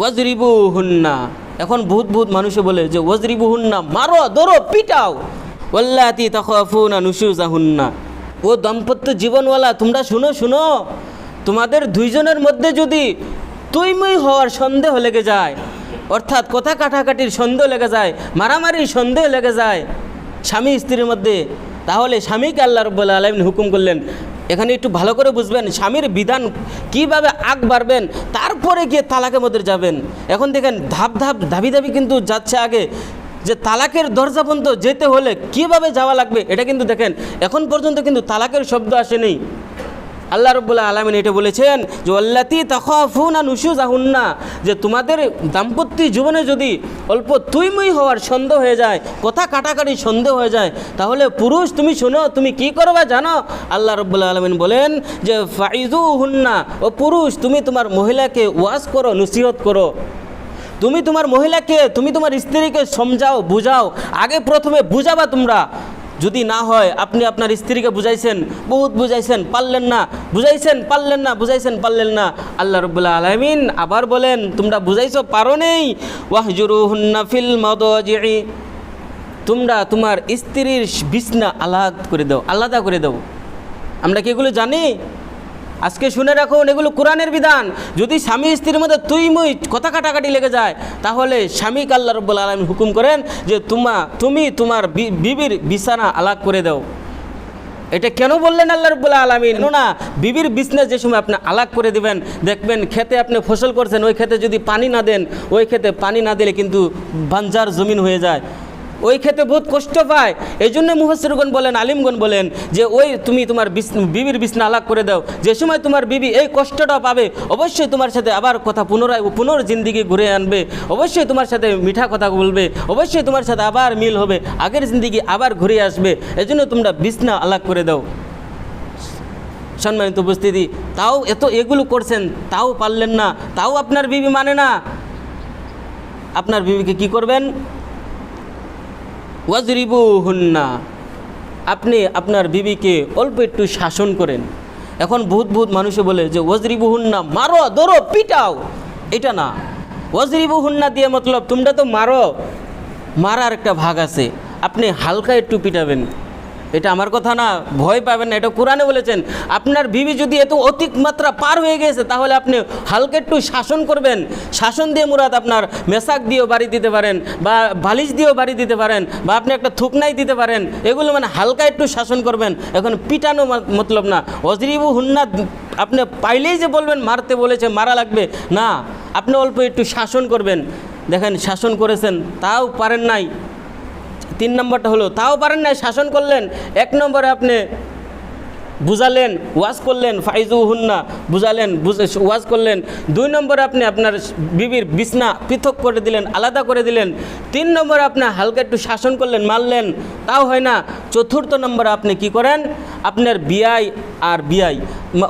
ওয়াজরিবু হুন্না এখন ভূত ভূত মানুষে বলে যে ওয়াজরিবু হুন্না মারো, ধরো, পিটাও। ওল্লাতি তখফুনা নুসুজা হুন্না ও দম্পত্য জীবনওয়ালা, তোমরা শুনো শুনো। তোমাদের দুইজনের মধ্যে যদি তুইমুই হওয়ার সন্দেহ লেগে যায়, অর্থাৎ কথা কাটাকাটির সন্দেহ লেগে যায়, মারামারির সন্দেহ লেগে যায় স্বামী স্ত্রীর মধ্যে, তাহলে স্বামীকে আল্লাহ রব্বুল আলমিন হুকুম করলেন, এখানে একটু ভালো করে বুঝবেন, স্বামীর বিধান কীভাবে আগ বাড়বেন তারপরে গিয়ে তালাকের মধ্যে যাবেন। এখন দেখেন ধাপ ধাপ ধাবি ধাবি কিন্তু যাচ্ছে আগে। যে তালাকের দরজা পর্যন্ত যেতে হলে কীভাবে যাওয়া লাগবে, এটা কিন্তু দেখেন। এখন পর্যন্ত কিন্তু তালাকের শব্দ আসেনি। আল্লাহ রব্বুল্লাহ আলমিন এটা বলেছেন যে অল্লাতি তখফুনা নুসুজ আহুন্না যে তোমাদের দাম্পত্য জীবনে যদি অল্প তুইমুই হওয়ার সন্দেহ হয়ে যায়, কথা কাটাকাটি সন্দেহ হয়ে যায়, তাহলে পুরুষ তুমি শোনো, তুমি কি করবা জানো? আল্লাহ রব্বুল্লাহ আলমিন বলেন যে ফাইজু হুন্না ও পুরুষ, তুমি তোমার মহিলাকে ওয়াজ করো, নসিহত করো। তুমি তোমার মহিলাকে, তুমি তোমার স্ত্রীকে সমঝাও, বুঝাও। আগে প্রথমে বুঝাবা তোমরা। যদি না হয়, আপনি আপনার স্ত্রীকে বুঝাইছেন, বহুত বুঝাইছেন, পারলেন না, বুঝাইছেন, পারলেন না, বুঝাইছেন, পারলেন না। আল্লাহ রবুল্লা আলমিন আবার বলেন, তোমরা বুঝাইছো, পারো নেই? ওয়াহজুরু হুন্না ফিল মদি তোমরা তোমার স্ত্রীর বিছনা আলাদ করে দাও, আলাদা করে দাও। আমরা কি এগুলো জানি? আজকে শুনে রাখুন এগুলো কোরআনের বিধান। যদি স্বামী স্ত্রীর মধ্যে তুই মুই কথা কাটাকাটি লেগে যায়, তাহলে স্বামীকে আল্লাহ রব্বুল আলম হুকুম করেন যে তোমা, তুমি তোমার বিবির বিছানা আলাগ করে দাও। এটা কেন বললেন আল্লাহ রব্বুল্লাহ আলমিন? না বিবির বিজনেস যে সময় আপনি আলাগ করে দিবেন, দেখবেন খেতে আপনি ফসল করছেন, ওই খেতে যদি পানি না দেন, ওই খেতে পানি না দিলে কিন্তু বাঞ্জার জমিন হয়ে যায়। ওই ক্ষেত্রে বহুত কষ্ট পায়। এই জন্য মুহসিরগণ বলেন, আলিমগণ বলেন যে ওই তুমি তোমার বিবির বিছনা আলাগ করে দাও। যে সময় তোমার বিবি এই কষ্টটা পাবে, অবশ্যই তোমার সাথে আবার কথা পুনরায় পুনর জিন্দিগি ঘুরে আনবে। অবশ্যই তোমার সাথে মিঠা কথা বলবে। অবশ্যই তোমার সাথে আবার মিল হবে। আগের জিন্দিগি আবার ঘুরে আসবে। এই জন্য তোমরা বিছনা আলাগ করে দাও। সম্মানিত উপস্থিতি, তাও এত এগুলো করছেন, তাও পারলেন না। তাও আপনার বিবি মানে না। আপনার বিবিকে কি করবেন? ওয়াজরিবু হুন্না আপনি আপনার বিবিকে অল্প একটু শাসন করেন। এখন ভূত ভূত মানুষে বলে যে ওয়াজরিবু হুন্না মারো, ধরো, পিটাও। এটা না। ওয়াজরিবু হুন্না দিয়ে মতলব তোমরা তো মারো। মারার একটা ভাগ আছে। আপনি হালকা একটু পিটাবেন। এটা আমার কথা না, ভয় পাবেন না, এটা কোরআনে বলেছেন। আপনার বিবি যদি এত অধিক মাত্রা পার হয়ে গেছে তাহলে আপনি হালকা একটু শাসন করবেন। শাসন দিয়ে মুরাদ আপনার মেশাক দিয়েও বাড়ি দিতে পারেন, বা বালিশ দিয়েও বাড়ি দিতে পারেন, বা আপনি একটা থুকনাই দিতে পারেন, এগুলো মানে হালকা একটু শাসন করবেন। এখন পিটানো মতলব না। অজরিবু হুন্না, আপনি পাইলেই যে বলবেন, মারতে বলেছে, মারা লাগবে। না, আপনি অল্প একটু শাসন করবেন। দেখেন, শাসন করেছেন, তাও পারেন নাই। তিন নম্বরটা হলো, তাও পারেন না শাসন করলেন। এক নম্বরে আপনি বুঝালেন, ওয়াজ করলেন ফাইজু হুন্না বুঝালেন, বুঝে ওয়াজ করলেন। দুই নম্বরে আপনি আপনার বিবির বিছনা পৃথক করে দিলেন, আলাদা করে দিলেন। তিন নম্বরে আপনি হালকা একটু শাসন করলেন, মারলেন, তাও হয় না। চতুর্থ নম্বরে আপনি কি করেন? আপনার বিয়াই আর বিয়াই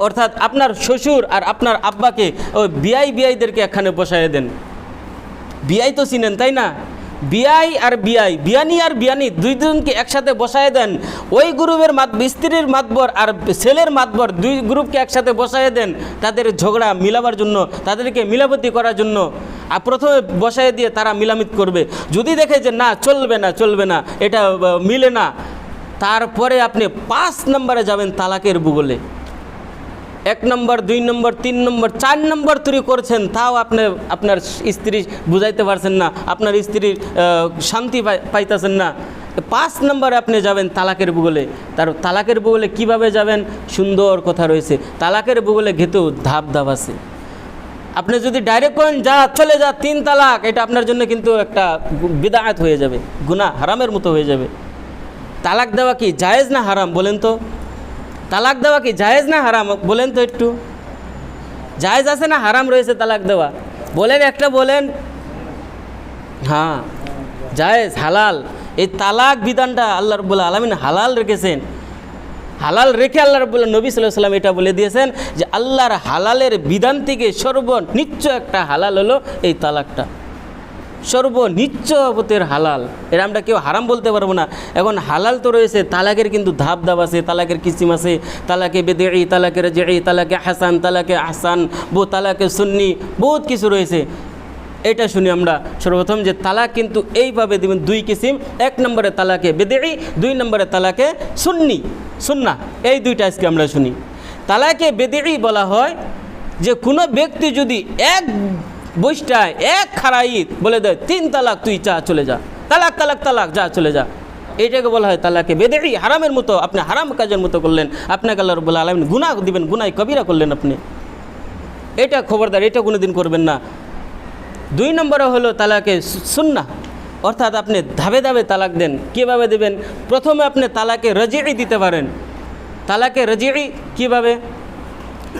অর্থাৎ আপনার শ্বশুর আর আপনার আব্বাকে, ওই বিয়াই বিয়াইদেরকে এখানে বসায় দেন। বিয়াই তো চিনেন, তাই না? বিয়াই আর বিয়াই বিয়ানি আর বিয়ানি দুইজনকে একসাথে বসায় দেন। ওই গ্রুপের মাত, স্ত্রীর মাতবর আর ছেলের মাতবর দুই গ্রুপকে একসাথে বসায় দেন তাদের ঝগড়া মিলাবার জন্য, তাদেরকে মিলাবতি করার জন্য। আর প্রথমে বসায় দিয়ে তারা মিলামিত করবে। যদি দেখে যে না, চলবে না চলবে না, এটা মিলে না, তারপরে আপনি পাঁচ নম্বরে যাবেন তালাকের ভূগোলে। এক নম্বর, দুই নম্বর, তিন নম্বর, চার নম্বর তৈরি করছেন, তাও আপনি, আপনার স্ত্রী বুঝাইতে পারছেন না, আপনার স্ত্রীর শান্তি পাই- পাইতেছেন না। পাঁচ নম্বরে আপনি যাবেন তালাকের ভূগোলে। তার তালাকের ভূগোলে কীভাবে যাবেন? সুন্দর কথা রয়েছে। তালাকের ভূগোলে ঘেতেও ধাপ ধাপ আছে। আপনি যদি ডাইরেক্ট করেন, যা চলে যা, তিন তালাক, এটা আপনার জন্য কিন্তু একটা বিদায়াত হয়ে যাবে। গুনাহ হারামের মতো হয়ে যাবে। তালাক দেওয়া কি জায়েজ না হারাম বলেন তো? তালাক দেওয়া কি জায়েজ না হারাম? বলেন তো একটু। জায়েজ আছে না হারাম রয়েছে তালাক দেওয়া? বলেন, একটা বলেন। হ্যাঁ জায়েজ, হালাল। এই তালাক বিধানটা আল্লাহ রব্বুল আলমিন হালাল রেখেছেন। হালাল রেখে আল্লাহ রব্বুল্লাহ নবী সাল্লাম এটা বলে দিয়েছেন যে আল্লাহর হালালের বিধান থেকে সর্বনিচ্চ একটা হালাল হলো এই তালাকটা। সর্বনিচ্চ হতের হালাল। এর আমরা কেউ হারাম বলতে পারব না। এখন হালাল তো রয়েছে, তালাকের কিন্তু ধাপ ধাপ আছে, তালাকের কিসিম আছে। তালাকে বেদেই তালাকে এই তালাকে হাসান, তালাকে আহসান, বো, তালাকে সুন্নি, বহুত কিছু রয়েছে। এটা শুনি আমরা সর্বপ্রথম যে তালাক কিন্তু এইভাবে দেবেন, দুই কিসিম। এক নম্বরে তালাকে বেদেই দুই নম্বরে তালাকে সুন্নি সুন্না এই দুইটা আজকে আমরা শুনি। তালাকে বেদেই বলা হয় যে কোনো ব্যক্তি যদি এক বৈশটায় এক খারাইত বলে দেয়, তিন তালাক তুই চা চলে যা। তালাক তালাক তালাক, যা, চলে যা। এইটাকে বলা হয় তালাকে বেদেই হারামের মতো, আপনি হারাম কাজের মতো করলেন। আপনাকে আল্লাহ রবুল্লা আলমিন গুনাহ দিবেন গুনাই কবিরা করলেন আপনি। এটা খবরদার, এটা কোনো দিন করবেন না। দুই নম্বরে হলো তালাকে সুন্না অর্থাৎ আপনি ধাবে ধাবে তালাক দেন। কীভাবে দেবেন? প্রথমে আপনি তালাকে রজিই দিতে পারেন। তালাকে রজিই কীভাবে?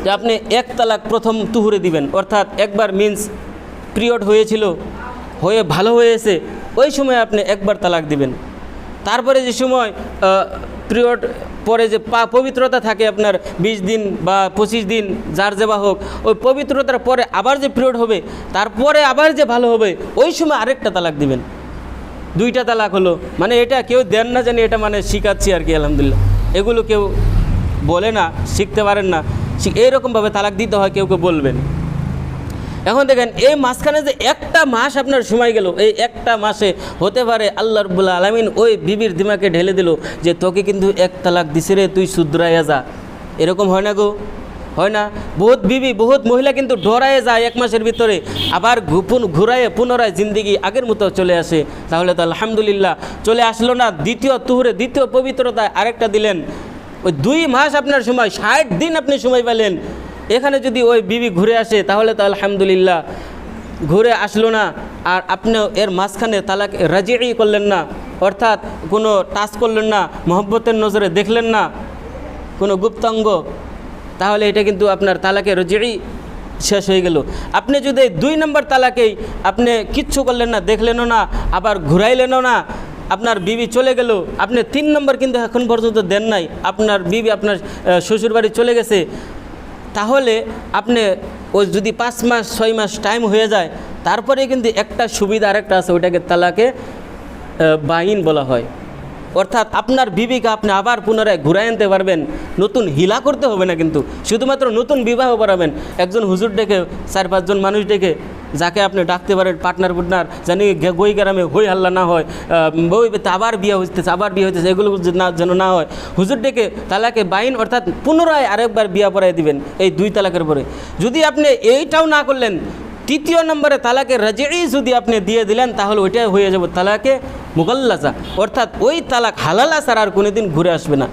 যে আপনি এক তালাক প্রথম তুহুরে দিবেন। অর্থাৎ একবার মিন্স পিরিয়ড হয়েছিল, হয়ে ভালো হয়েছে, ওই সময় আপনি একবার তালাক দিবেন। তারপরে যে সময় পিরিয়ড পরে যে পা পবিত্রতা থাকে আপনার বিশ দিন বা পঁচিশ দিন, যার যেবা হোক, ওই পবিত্রতার পরে আবার যে পিরিয়ড হবে, তারপরে আবার যে ভালো হবে, ওই সময় আরেকটা তালাক দিবেন। দুইটা তালাক হলো। মানে এটা কেউ দেন না জানি, এটা মানে শিখাচ্ছি আর কি, আলহামদুলিল্লাহ। এগুলো কেউ বলে না, শিখতে পারেন না। শি- এইরকমভাবে তালাক দিতে হয়, কেউ কেউ বলবেন। এখন দেখেন, এই মাঝখানে যে একটা মাস আপনার সময় গেল, এই একটা মাসে হতে পারে আল্লাহ রবুল্লা আলমিন ওই বিবির দিমাকে ঢেলে দিল যে, তোকে কিন্তু এক তালাক দিছে রে, তুই শুধরাইয়া যা। এরকম হয় না গো? হয় না? বহুত বিবি, বহুত মহিলা কিন্তু ডরায়ে যায় এক মাসের ভিতরে, আবার ঘুপুন ঘুরায়ে পুনরায় জিন্দিগি আগের মতো চলে আসে। তাহলে তো আলহামদুলিল্লাহ, চলে আসলো না। দ্বিতীয় তুহুরে, দ্বিতীয় পবিত্রতায় আরেকটা দিলেন। ওই দুই মাস আপনার সময়, ষাট দিন আপনি সময় পেলেন। এখানে যদি ওই বিবি ঘুরে আসে, তাহলে তো আলহামদুলিল্লাহ, ঘুরে আসলো না। আর আপনি এর মাঝখানে তালাক রাজিই করলেন না, অর্থাৎ কোনো টাচ করলেন না, মোহব্বতের নজরে দেখলেন না, কোনো গুপ্তাঙ্গ তাহলে এটা কিন্তু আপনার তালাকে রজিই শেষ হয়ে গেল। আপনি যদি দুই নম্বর তালাকেই আপনি কিচ্ছু করলেন না, দেখলেনও না, আবার ঘুরাইলেনও না আপনার বিবি চলে গেল, আপনি তিন নম্বর কিন্তু এখন পর্যন্ত দেন নাই। আপনার বিবি, আপনার শ্বশুর বাড়ি চলে গেছে। তাহলে আপনি ও যদি পাঁচ মাস, ছয় মাস টাইম হয়ে যায়, তারপরে কিন্তু একটা সুবিধা আরেকটা আছে, ওইটাকে তালাকে বাইন বলা হয়। অর্থাৎ আপনার বিবিকে আপনি আবার পুনরায় ঘুরাই আনতে পারবেন। নতুন হিলা করতে হবে না কিন্তু। শুধুমাত্র নতুন বিবাহ করাবেন। একজন হুজুর ডেকে, চার পাঁচজন মানুষ ডেকে, যাকে আপনি ডাকতে পারেন পার্টনার পার্টনার জানি গই গ্রামে হই হাল্লা না হয় বই আবার বিয়ে হইতেছে, আবার বিয়ে হইতেছে, এগুলো না যেন না হয়। হুজুর ডেকে তালাকে বাইন, অর্থাৎ পুনরায় আরেকবার বিয়া পড়াই দিবেন এই দুই তালাকের পরে। যদি আপনি এইটাও না করলেন, তৃতীয় নম্বরে তালাকে রাজেই যদি আপনি দিয়ে দিলেন, তাহলে ওইটাই হয়ে যাবে। তালাকে মুগল্লাসা অর্থাৎ ওই তালাক হালালা ছাড়া আর কোনোদিন ঘুরে আসবে না।